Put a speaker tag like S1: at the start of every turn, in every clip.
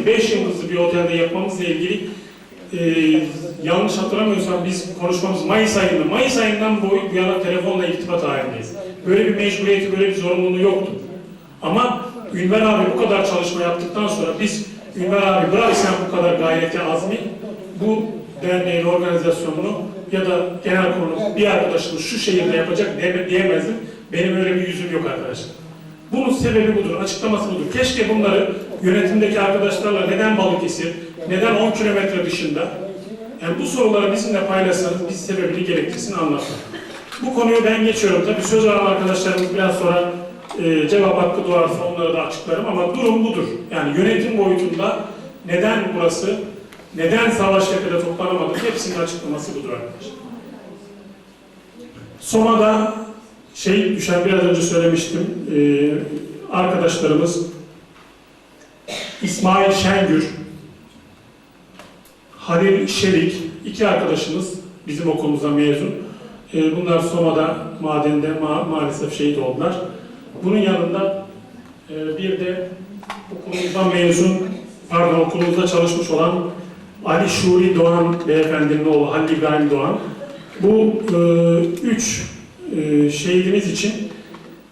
S1: nezih, 5 yıldızlı bir otelde yapmamızla ilgili e, yanlış hatırlamıyorsam biz konuşmamız Mayıs ayında, Mayıs ayından bu bu yana telefonla irtibat halindeyiz. Böyle bir mecburiyeti, böyle bir zorunluluğu yoktu. Ama Ünver abi bu kadar çalışma yaptıktan sonra biz Ünver abi bırak sen bu kadar gayreti azmi, bu derneğin organizasyonunu ya da genel kurulu bir arkadaşımız şu şehirde yapacak diyemezdim. Benim öyle bir yüzüm yok arkadaşlar. Bunun sebebi budur, açıklaması budur. Keşke bunları yönetimdeki arkadaşlarla neden Balıkesir, neden 10 kilometre dışında, yani bu soruları bizimle paylaşsanız biz sebebini gerekçesini anlatın. Bu konuyu ben geçiyorum. Tabii söz alan arkadaşlarımız biraz sonra e, cevap hakkı doğarsa onları da açıklarım ama durum budur. Yani yönetim boyutunda neden burası, neden Savaştepe'de toplanamadık hepsinin açıklaması budur arkadaşlar. Soma'da şey düşen biraz önce söylemiştim. e, arkadaşlarımız İsmail Şengür, Halil Şerik, iki arkadaşımız bizim okulumuzdan mezun. E, bunlar Soma'da madende ma- maalesef şehit oldular. Bunun yanında e, bir de okulumuzdan mezun, pardon okulumuzda çalışmış olan Ali Şuri Doğan beyefendinin oğlu Halil İbrahim Doğan. Bu e, üç e, şehidimiz için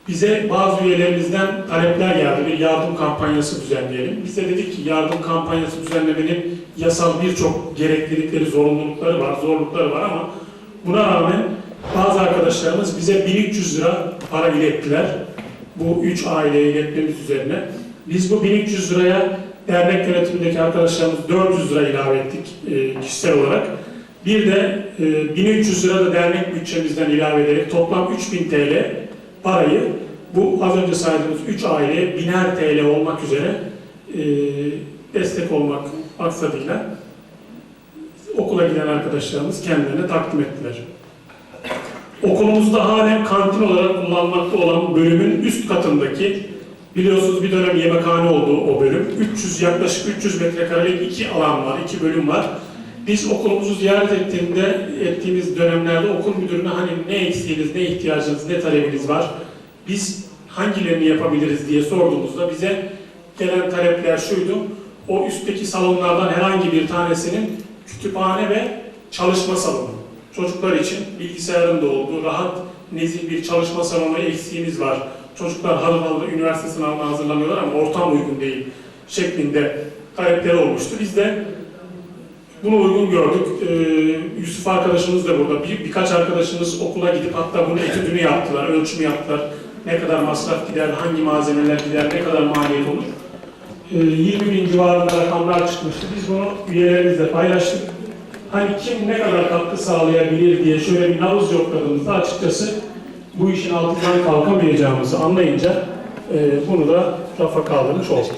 S1: bize bazı üyelerimizden talepler geldi. Bir yardım kampanyası düzenleyelim. Biz de dedik ki yardım kampanyası düzenlemenin yasal birçok gereklilikleri, zorunlulukları var, zorlukları var ama buna rağmen bazı arkadaşlarımız bize 1300 lira para ilettiler. Bu üç aileye iletmemiz üzerine. Biz bu 1300 liraya dernek yönetimindeki arkadaşlarımız 400 lira ilave ettik e, kişisel olarak. Bir de e, 1300 lira da dernek bütçemizden ilave ederek toplam 3000 TL parayı bu az önce saydığımız 3 aileye biner TL olmak üzere e, destek olmak maksadıyla okula giden arkadaşlarımız kendilerine takdim ettiler. Okulumuzda halen kantin olarak kullanmakta olan bölümün üst katındaki biliyorsunuz bir dönem yemekhane oldu o bölüm. 300 yaklaşık 300 metrekarelik iki alan var, iki bölüm var. Biz okulumuzu ziyaret ettiğinde ettiğimiz dönemlerde okul müdürüne hani ne eksiğiniz, ne ihtiyacınız, ne talebiniz var? Biz hangilerini yapabiliriz diye sorduğumuzda bize gelen talepler şuydu. O üstteki salonlardan herhangi bir tanesinin kütüphane ve çalışma salonu. Çocuklar için bilgisayarın da olduğu rahat, nezih bir çalışma salonu eksiğimiz var. Çocuklar harıl harıl üniversite sınavına hazırlanıyorlar ama ortam uygun değil şeklinde talepleri olmuştu. Biz de bunu uygun gördük. Ee, Yusuf arkadaşımız da burada. Bir, birkaç arkadaşımız okula gidip hatta bunun etüdünü yaptılar, ölçümü yaptılar. Ne kadar masraf gider, hangi malzemeler gider, ne kadar maliyet olur. Ee, 20 bin civarında rakamlar çıkmıştı. Biz bunu üyelerimizle paylaştık. Hani kim ne kadar katkı sağlayabilir diye şöyle bir nabız yokladığımızda açıkçası bu işin altından kalkamayacağımızı anlayınca e, bunu da rafa kaldırmış olduk.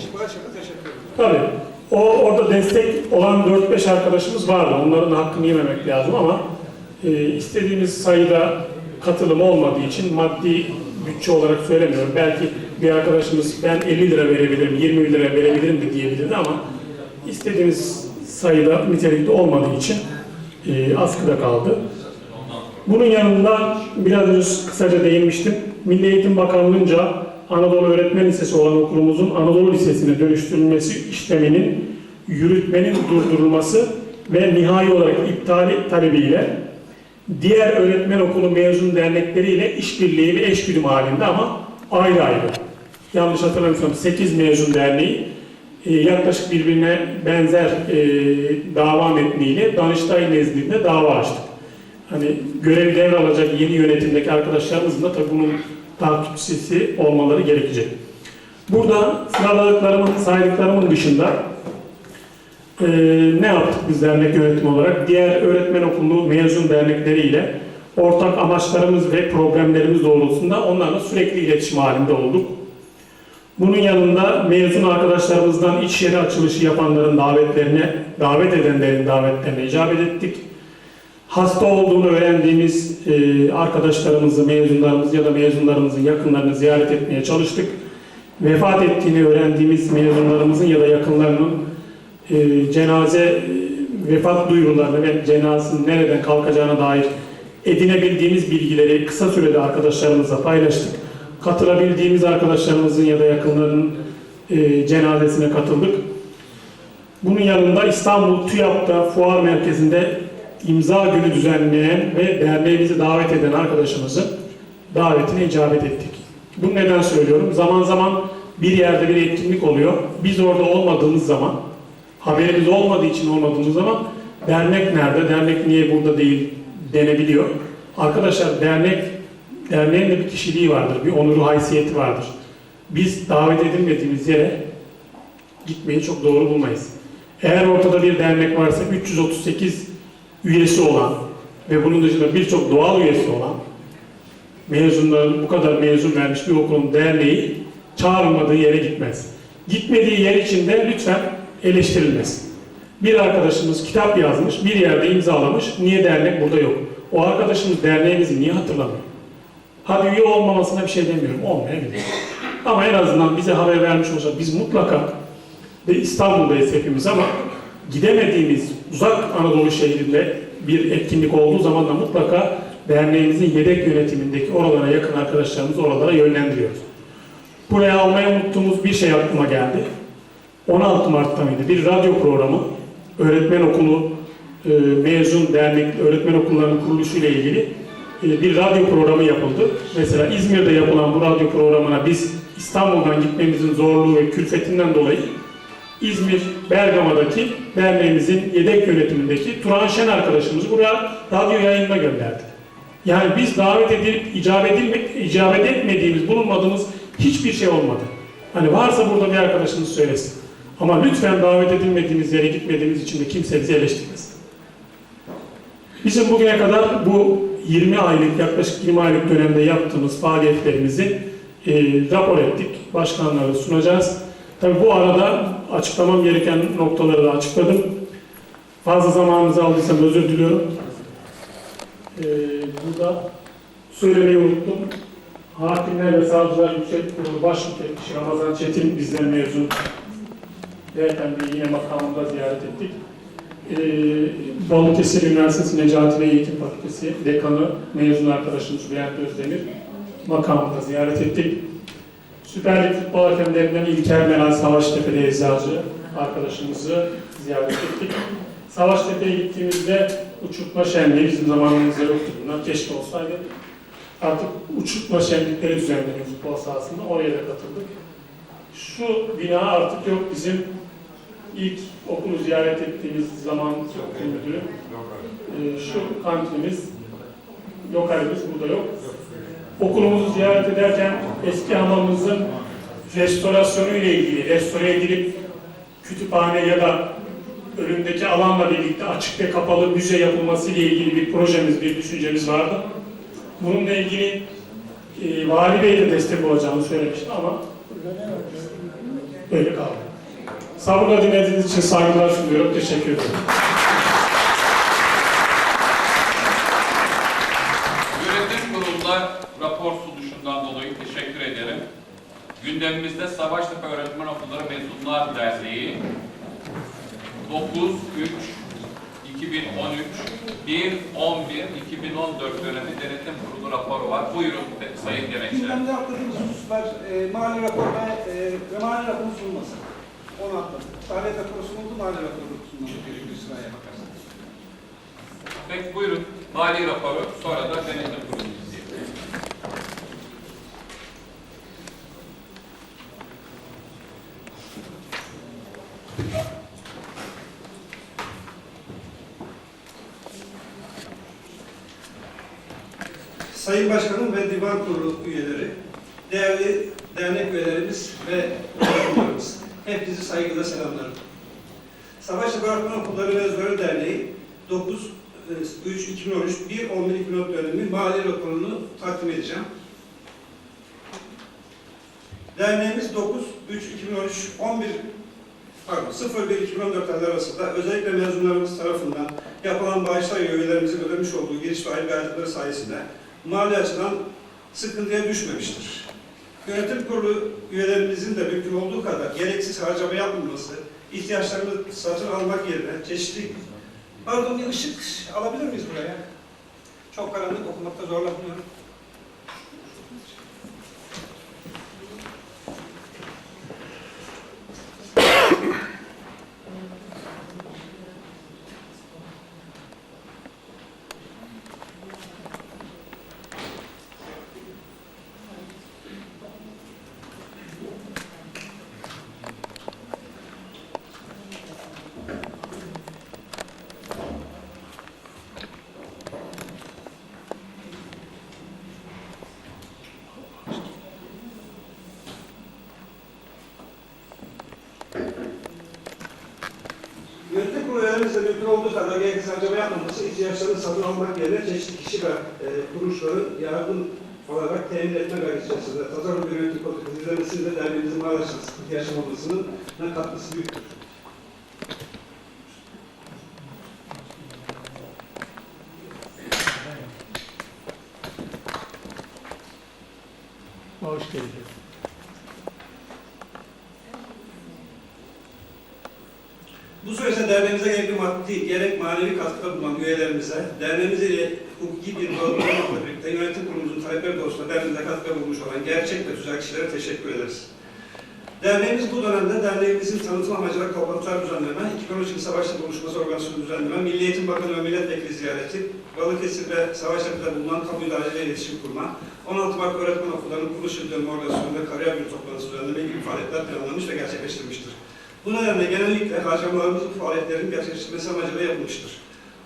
S1: Tabii. O orada destek olan 4-5 arkadaşımız vardı. Onların hakkını yememek lazım ama e, istediğimiz sayıda katılım olmadığı için maddi bütçe olarak söylemiyorum. Belki bir arkadaşımız ben 50 lira verebilirim, 20 lira verebilirim de diyebilirdi ama istediğimiz sayıda nitelikte olmadığı için e, askıda kaldı. Bunun yanında biraz önce kısaca değinmiştim. Milli Eğitim Bakanlığı'nca Anadolu Öğretmen Lisesi olan okulumuzun Anadolu Lisesi'ne dönüştürülmesi işleminin yürütmenin durdurulması ve nihai olarak iptali talebiyle diğer öğretmen okulu mezun dernekleriyle işbirliği ve eşgüdüm halinde ama ayrı ayrı. Yanlış hatırlamıyorsam 8 mezun derneği e, yaklaşık birbirine benzer e, dava metniyle Danıştay nezdinde dava açtık. Hani görevi devralacak yeni yönetimdeki arkadaşlarımızın da tabii bunun takipçisi olmaları gerekecek. Burada sıraladıklarımın, saydıklarımın dışında e, ne yaptık biz dernek yönetimi olarak? Diğer öğretmen okulu mezun dernekleriyle ortak amaçlarımız ve problemlerimiz doğrultusunda onlarla sürekli iletişim halinde olduk. Bunun yanında mezun arkadaşlarımızdan iç yeri açılışı yapanların davetlerine, davet edenlerin davetlerine icabet ettik. Hasta olduğunu öğrendiğimiz e, arkadaşlarımızı, mezunlarımızı ya da mezunlarımızın yakınlarını ziyaret etmeye çalıştık. Vefat ettiğini öğrendiğimiz mezunlarımızın ya da yakınlarının e, cenaze e, vefat duyurularını ve cenazesinin nereden kalkacağına dair edinebildiğimiz bilgileri kısa sürede arkadaşlarımızla paylaştık. katılabildiğimiz arkadaşlarımızın ya da yakınlarının e, cenazesine katıldık. Bunun yanında İstanbul TÜYAP'ta fuar merkezinde imza günü düzenleyen ve derneğimizi davet eden arkadaşımızın davetine icabet ettik. Bunu neden söylüyorum? Zaman zaman bir yerde bir etkinlik oluyor. Biz orada olmadığımız zaman, haberimiz olmadığı için olmadığımız zaman dernek nerede, dernek niye burada değil denebiliyor. Arkadaşlar dernek, derneğin de bir kişiliği vardır, bir onuru haysiyeti vardır. Biz davet edilmediğimiz yere gitmeyi çok doğru bulmayız. Eğer ortada bir dernek varsa 338 üyesi olan ve bunun dışında birçok doğal üyesi olan mezunların bu kadar mezun vermiş bir okulun derneği çağrılmadığı yere gitmez. Gitmediği yer için de lütfen eleştirilmez. Bir arkadaşımız kitap yazmış, bir yerde imzalamış, niye dernek burada yok? O arkadaşımız derneğimizi niye hatırlamıyor? Hadi üye olmamasına bir şey demiyorum, olmayabilir. Ama en azından bize haber vermiş olsa biz mutlaka ve İstanbul'dayız hepimiz ama gidemediğimiz uzak Anadolu şehrinde bir etkinlik olduğu zaman da mutlaka derneğimizin yedek yönetimindeki oralara yakın arkadaşlarımızı oralara yönlendiriyoruz. Buraya almayı unuttuğumuz bir şey aklıma geldi. 16 Mart'ta mıydı? Bir radyo programı, öğretmen okulu e, mezun dernek, öğretmen okullarının kuruluşu ile ilgili e, bir radyo programı yapıldı. Mesela İzmir'de yapılan bu radyo programına biz İstanbul'dan gitmemizin zorluğu ve külfetinden dolayı İzmir Bergama'daki derneğimizin yedek yönetimindeki Turan Şen arkadaşımızı buraya radyo yayınına gönderdik. Yani biz davet edilip icabet, edilmek, icabet etmediğimiz, bulunmadığımız hiçbir şey olmadı. Hani varsa burada bir arkadaşımız söylesin. Ama lütfen davet edilmediğimiz yere gitmediğimiz için de kimse bizi eleştirmesin. Bizim bugüne kadar bu 20 aylık, yaklaşık 20 aylık dönemde yaptığımız faaliyetlerimizi e, rapor ettik. Başkanlara sunacağız. Tabi bu arada açıklamam gereken noktaları da açıkladım. Fazla zamanınızı aldıysam özür diliyorum. Ee, burada söylemeyi unuttum. Hakimler ve Savcılar Yüksek Kurulu Baş Müfettişi Ramazan Çetin bizden mezun. Beyefendi yine makamında ziyaret ettik. Ee, Balıkesir Üniversitesi Necati Bey Eğitim Fakültesi Dekanı mezun arkadaşımız Bülent Özdemir makamında ziyaret ettik. Süper Lig futbol hakemlerinden İlker Meral Savaştepe'de eczacı arkadaşımızı ziyaret ettik. Savaştepe'ye gittiğimizde uçurtma şenliği bizim zamanımızda yoktu bunlar. Keşke olsaydı. Artık uçurtma şenlikleri düzenleniyor futbol sahasında. Oraya da katıldık. Şu bina artık yok. Bizim ilk okulu ziyaret ettiğimiz zaman okul müdürü. Ee, şu kantinimiz, lokalimiz burada yok. Okulumuzu ziyaret ederken eski hamamımızın restorasyonu ile ilgili, restore edilip kütüphane ya da önündeki alanla birlikte açık ve kapalı müze yapılması ile ilgili bir projemiz, bir düşüncemiz vardı. Bununla ilgili e, Vali Bey de destek olacağını söylemişti ama öyle kaldı. Sabırla dinlediğiniz için saygılar sunuyorum. Teşekkür ederim.
S2: Yönetim kurulunda rapor sunuşundan dolayı teşekkür ederim. Gündemimizde Savaştepe Öğretmen Okulları Mezunlar Derneği 9 3 2013 1 11 2014 dönemi denetim kurulu raporu var. Buyurun de- Sayın Genekçe.
S3: Gündemde atladığımız hususlar e, mali rapor ve, e, ve mali raporun sunulması. Onu atladık. Faaliyet raporu sunuldu, mali raporu sunulması gerekiyor sıraya.
S2: Peki buyurun. Mali raporu sonra da denetim kurulu
S3: Sayın Başkanım ve Divan Kurulu üyeleri, değerli dernek üyelerimiz ve öğretmenlerimiz, hepinizi saygıyla selamlarım. Savaşlı Öğretmen Okulları Mezunları Derneği 9 3 2013 1 11 2014 dönemi mali raporunu takdim edeceğim. Derneğimiz 9 3 2013 11 pardon 01 2014 tarihleri arasında özellikle mezunlarımız tarafından yapılan bağışlar ile üyelerimizin ödemiş olduğu giriş ve aylıkları sayesinde mali açıdan sıkıntıya düşmemiştir. Yönetim kurulu üyelerimizin de mümkün olduğu kadar gereksiz harcama yapmaması, ihtiyaçlarını satın almak yerine çeşitli... Pardon bir ışık alabilir miyiz buraya? Çok karanlık okumakta zorlanıyorum. Olduğu kadar gereksiz harcama yapmaması, ihtiyaçlarını satın almak yerine çeşitli kişi ve e, kuruluşların yardım olarak temin etme gayreti içerisinde tasarruf bir yönetim politikası izlemesinin de derneğimizin sıkıntı yaşamamasının katkısı büyüktür.
S1: Hoş geldiniz.
S3: Bu süreçte derneğimize gerekli maddi, gerek manevi katkıda bulunan üyelerimize, derneğimiz ile hukuki bir bağlılıkla birlikte yönetim kurulumuzun talepleri doğrultusunda derneğimize katkıda bulmuş olan gerçek ve tüzel kişilere teşekkür ederiz. Derneğimiz bu dönemde derneğimizin tanıtım amacıyla toplantılar düzenleme, 2013 yılı Savaşta Buluşması Organizasyonu düzenleme, Milli Eğitim Bakanı ve Milletvekili ziyareti, Balıkesir ve Savaştepe'de bulunan kamu idareciyle iletişim kurma, 16 Mart Öğretmen Okulları'nın kuruluş yıl dönümü organizasyonunda kariyer günü toplantısı düzenleme gibi faaliyetler planlanmış ve gerçekleştirilmiştir. Bu nedenle genellikle harcamalarımız bu faaliyetlerin gerçekleştirilmesi amacıyla yapılmıştır.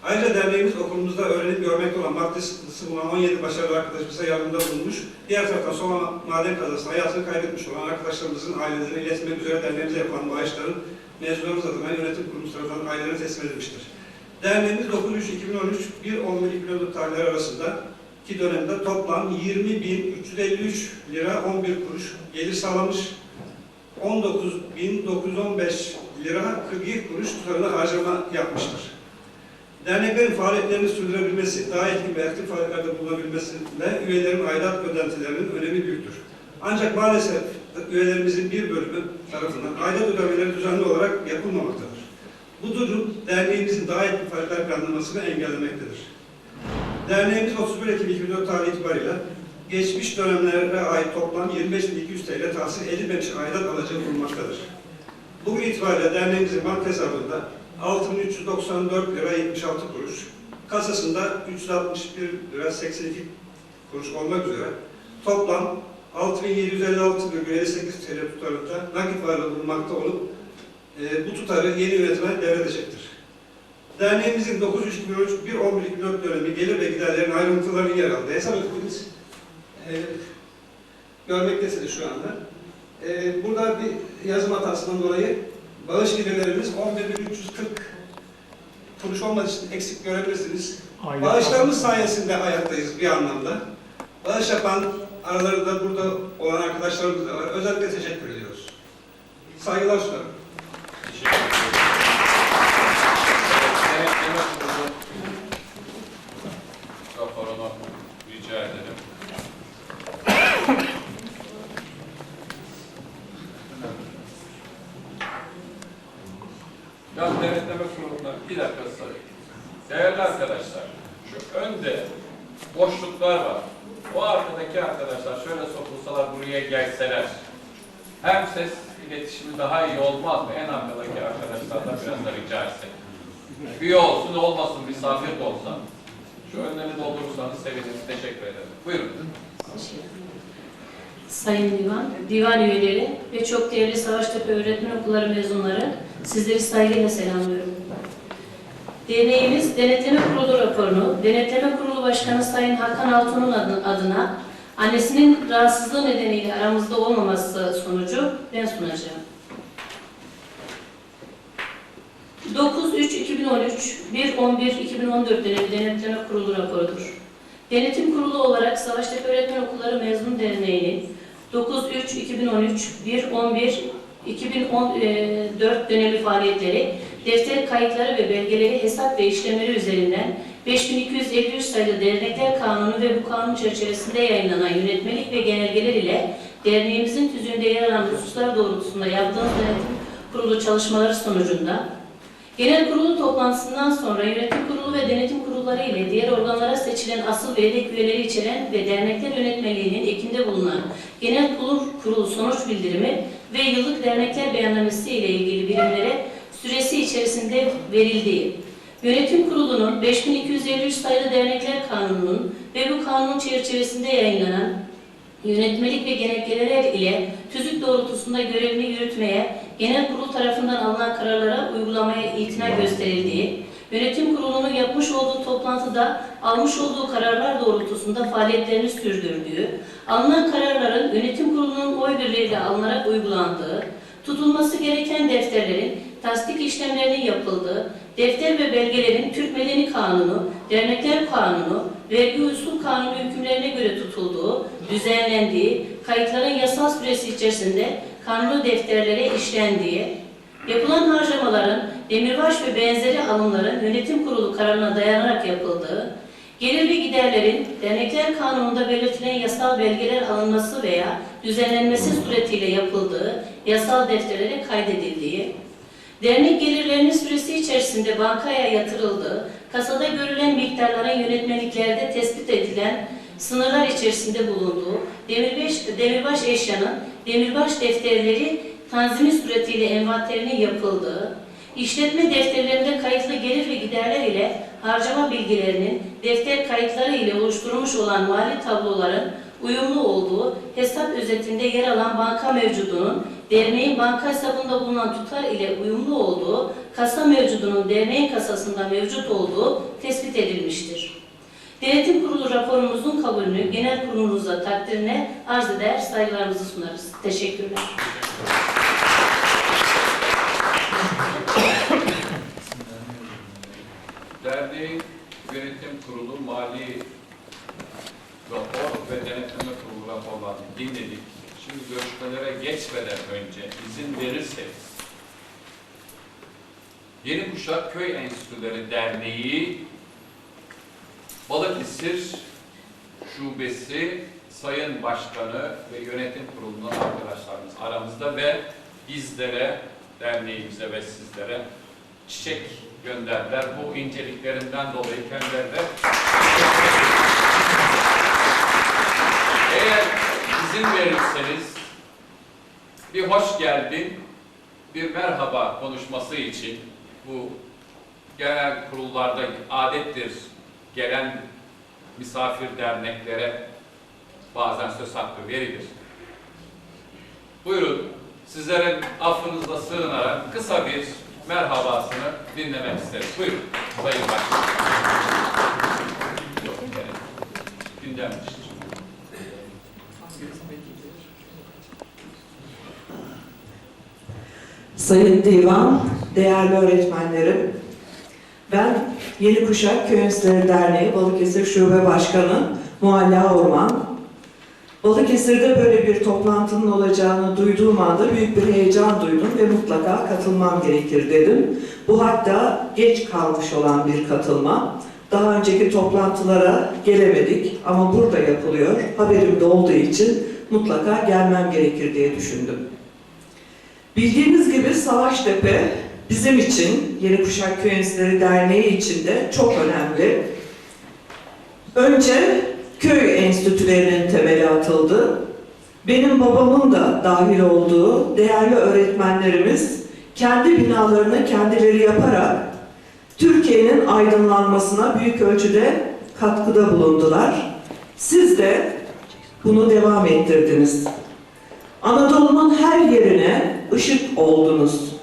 S3: Ayrıca derneğimiz okulumuzda öğrenip görmekte olan sıkıntısı bulunan 17 başarılı arkadaşımıza yardımda bulunmuş. Diğer taraftan son maden kazasında hayatını kaybetmiş olan arkadaşlarımızın ailelerine iletmek üzere derneğimize yapılan bağışların mezunlarımız adına yönetim kurulu tarafından ailelerine teslim edilmiştir. Derneğimiz 9-3-2013 1-11-2014 tarihleri arasında ki dönemde toplam 20.353 lira 11 kuruş gelir sağlamış 19.915 lira 42 kuruş tutarında harcama yapmıştır. Derneklerin faaliyetlerini sürdürebilmesi, daha etkin ve aktif faaliyetlerde bulunabilmesinde üyelerin aidat ödentilerinin önemi büyüktür. Ancak maalesef üyelerimizin bir bölümü tarafından aidat ödemeleri düzenli olarak yapılmamaktadır. Bu durum derneğimizin daha etkin faaliyetler planlamasını engellemektedir. Derneğimiz 31 Ekim 2004 tarihi itibariyle geçmiş dönemlere ait toplam 25.200 TL tahsil edilmemiş aidat alacağı bulunmaktadır. Bugün itibariyle derneğimizin banka hesabında 6.394 lira 76 kuruş, kasasında 361 lira 82 kuruş olmak üzere toplam 6.756,58 TL tutarında nakit varlığı bulunmakta olup e, bu tutarı yeni yönetime devredecektir. Derneğimizin 9 3 2013 1 11 2004 dönemi gelir ve giderlerin ayrıntıları yer aldı. Hesap ödülümüz e, görmektesiniz şu anda. E, burada bir yazım hatasından dolayı bağış gelirlerimiz 11.340 kuruş olmadığı için eksik görebilirsiniz.
S1: Aile
S3: Bağışlarımız sayesinde ayaktayız bir anlamda. Bağış yapan aralarında burada olan arkadaşlarımız da var. Özellikle teşekkür ediyoruz. Saygılar sunarım.
S2: Teşekkür ederim. Denetleme kurulu raporunu rica ederim. Ya denetleme kuruluna bir dakika sayın. Değerli arkadaşlar, şu önde boşluklar var. O arkadaki arkadaşlar şöyle sokulsalar buraya gelseler hem ses iletişimi daha iyi olmaz mı? En arkadaki arkadaşlardan biraz da rica etsek. Üye olsun olmasın misafir de olsa. Şu önleri doldurursanız seviniriz. Teşekkür ederim. Buyurun.
S4: Sayın Divan, divan üyeleri ve çok değerli Savaştepe Öğretmen Okulları mezunları sizleri saygıyla selamlıyorum. Derneğimiz Denetleme Kurulu raporunu Denetleme Kurulu Başkanı Sayın Hakan Altun'un adı- adına annesinin rahatsızlığı nedeniyle aramızda olmaması sonucu ben sunacağım. 9-3-2013, 1-11-2014 dönemi Denetleme Kurulu raporudur. Denetim Kurulu olarak Savaştepe Öğretmen Okulları Mezun Derneği'nin 9-3-2013, 1-11-2014 e, dönemi faaliyetleri, defter kayıtları ve belgeleri hesap ve işlemleri üzerinden 5253 sayılı Dernekler Kanunu ve bu kanun çerçevesinde yayınlanan yönetmelik ve genelgeler ile derneğimizin tüzüğünde yer alan hususlar doğrultusunda yaptığımız denetim kurulu çalışmaları sonucunda Genel kurulu toplantısından sonra yönetim kurulu ve denetim kurulları ile diğer organlara seçilen asıl ve yedek üyeleri içeren ve dernekler yönetmeliğinin ekinde bulunan genel kurulu, kurulu sonuç bildirimi ve yıllık dernekler beyannamesi ile ilgili birimlere süresi içerisinde verildiği, yönetim kurulunun 5253 sayılı dernekler kanununun ve bu kanun çerçevesinde yayınlanan yönetmelik ve genelgeler ile tüzük doğrultusunda görevini yürütmeye, genel kurul tarafından alınan kararlara uygulamaya itina gösterildiği, yönetim kurulunun yapmış olduğu toplantıda almış olduğu kararlar doğrultusunda faaliyetlerini sürdürdüğü, alınan kararların yönetim kurulunun oy birliğiyle alınarak uygulandığı, tutulması gereken defterlerin tasdik işlemlerinin yapıldığı, defter ve belgelerin Türk Medeni Kanunu, Dernekler Kanunu, Vergi Usul Kanunu hükümlerine göre tutulduğu, düzenlendiği, kayıtların yasal süresi içerisinde kanunu defterlere işlendiği, yapılan harcamaların demirbaş ve benzeri alımların yönetim kurulu kararına dayanarak yapıldığı, gelir ve giderlerin dernekler kanununda belirtilen yasal belgeler alınması veya düzenlenmesi suretiyle yapıldığı yasal defterlere kaydedildiği, dernek gelirlerinin süresi içerisinde bankaya yatırıldığı, kasada görülen miktarların yönetmeliklerde tespit edilen sınırlar içerisinde bulunduğu, demirbaş, demirbaş eşyanın demirbaş defterleri tanzimi suretiyle envanterinin yapıldığı, işletme defterlerinde kayıtlı gelir ve giderler ile harcama bilgilerinin defter kayıtları ile oluşturulmuş olan mali tabloların uyumlu olduğu hesap özetinde yer alan banka mevcudunun derneğin banka hesabında bulunan tutar ile uyumlu olduğu, kasa mevcudunun derneğin kasasında mevcut olduğu tespit edilmiştir. Denetim Kurulu raporumuzun kabulünü genel kurulunuza takdirine arz eder, saygılarımızı sunarız. Teşekkürler.
S2: Derneğin yönetim kurulu mali rapor ve denetleme kurulu raporlarını dinledik. Şimdi görüşmelere geçmeden önce izin verirseniz Yeni Kuşak Köy Enstitüleri Derneği Balıkesir Şubesi Sayın Başkanı ve Yönetim Kurulu'nun arkadaşlarımız aramızda ve bizlere, derneğimize ve sizlere çiçek gönderdiler. Bu inceliklerinden dolayı kendilerine eğer izin verirseniz bir hoş geldin, bir merhaba konuşması için bu genel kurullarda adettir gelen misafir derneklere bazen söz hakkı verilir. Buyurun, sizlerin affınızla sığınarak kısa bir merhabasını dinlemek isteriz. Buyurun, Sayın Başkan. Yani gündemmiştir.
S5: Sayın Divan, değerli öğretmenlerim, ben Yeni Kuşak Köy Enstitüleri Derneği Balıkesir Şube Başkanı Mualla Orman. Balıkesir'de böyle bir toplantının olacağını duyduğum anda büyük bir heyecan duydum ve mutlaka katılmam gerekir dedim. Bu hatta geç kalmış olan bir katılma. Daha önceki toplantılara gelemedik ama burada yapılıyor. Haberim de olduğu için mutlaka gelmem gerekir diye düşündüm. Bildiğiniz gibi Savaştepe bizim için, Yeni Kuşak Köy Enstitüleri Derneği için de çok önemli. Önce köy enstitülerinin temeli atıldı. Benim babamın da dahil olduğu değerli öğretmenlerimiz kendi binalarını kendileri yaparak Türkiye'nin aydınlanmasına büyük ölçüde katkıda bulundular. Siz de bunu devam ettirdiniz. Anadolu'nun her yerine ışık oldunuz.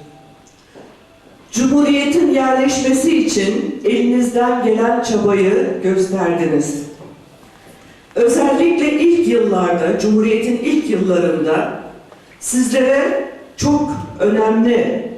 S5: Cumhuriyetin yerleşmesi için elinizden gelen çabayı gösterdiniz. Özellikle ilk yıllarda, Cumhuriyet'in ilk yıllarında sizlere çok önemli